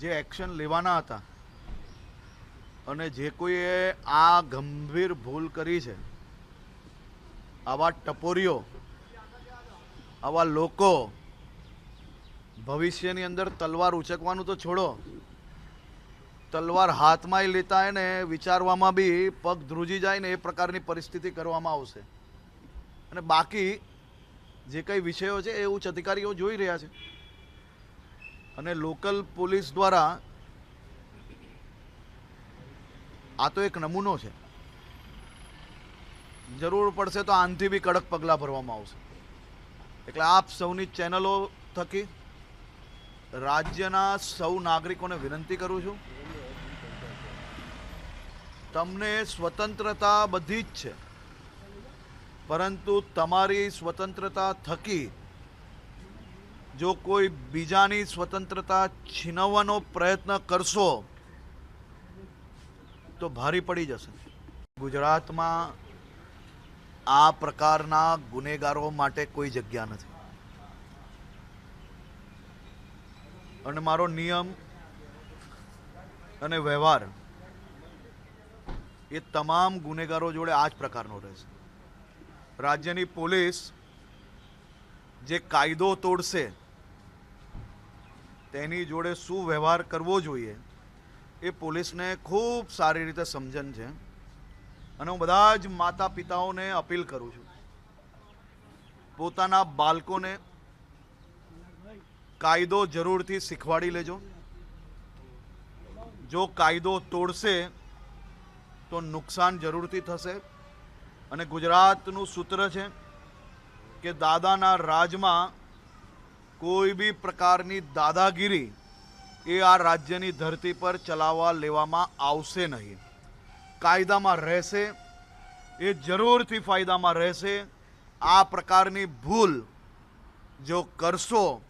જે એક્શન લેવાના હતા અને જે કોઈએ આ ગંભીર ભૂલ કરી છે, આવા ટપોરીઓ, આવા લોકો ભવિષ્યની અંદર તલવાર ઉચકવાનું તો છોડો, તલવાર હાથમાં લેતા એને વિચારવામાં બી પગ ધ્રુજી જાય ને એ પ્રકારની પરિસ્થિતિ કરવામાં આવશે. અને બાકી જે કંઈ વિષયો છે એ ઉચ્ચ અધિકારીઓ જોઈ રહ્યા છે. અને લોકલ પોલીસ દ્વારા આ તો એક નમૂનો છે. જરૂર પડશે તો આનથી બી કડક પગલાં ભરવામાં આવશે. એટલે આપ સૌની ચેનલો થકી રાજ્યના સૌ નાગરિકોને વિનંતી કરું છું. તમને સ્વતંત્રતા બધી જ છે. પરંતુ તમારી સ્વતંત્રતા થકી જો કોઈ બીજાની સ્વતંત્રતા છીનવવાનો પ્રયત્ન કરશો, તો ભારી પડી જશે. ગુજરાતમાં આ પ્રકારના ગુનેગારો માટે કોઈ જગ્યા નથી. અને મારો નિયમ અને વ્યવહાર એ તમામ ગુનેગારો જોડે આ જ પ્રકારનો રહેશે રાજ્યની પોલીસ જે કાયદો તોડશે તેની જોડે શું વ્યવહાર કરવો જોઈએ, એ પોલીસને ખૂબ સારી રીતે સમજણ છે. અને હું બધા જ માતા પિતાઓને અપીલ કરું છું. પોતાના બાળકોને કાયદો જરૂરથી શીખવાડી લેજો. જો કાયદો તોડશે, તો નુકસાન જરૂરથી થશે. અને ગુજરાતનું સૂત્ર છે કે દાદાના રાજમાં કોઈ બી પ્રકારની દાદાગીરી એ આ રાજ્યની ધરતી પર ચલાવવા લેવામાં આવશે નહીં. કાયદામાં રહેશે, એ જરૂરથી ફાયદામાં રહેશે. આ પ્રકારની ભૂલ જો કરશો,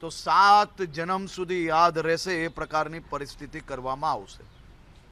તો સાત જન્મ સુધી યાદ રહેશે, એ પ્રકારની પરિસ્થિતિ કરવામાં આવશે.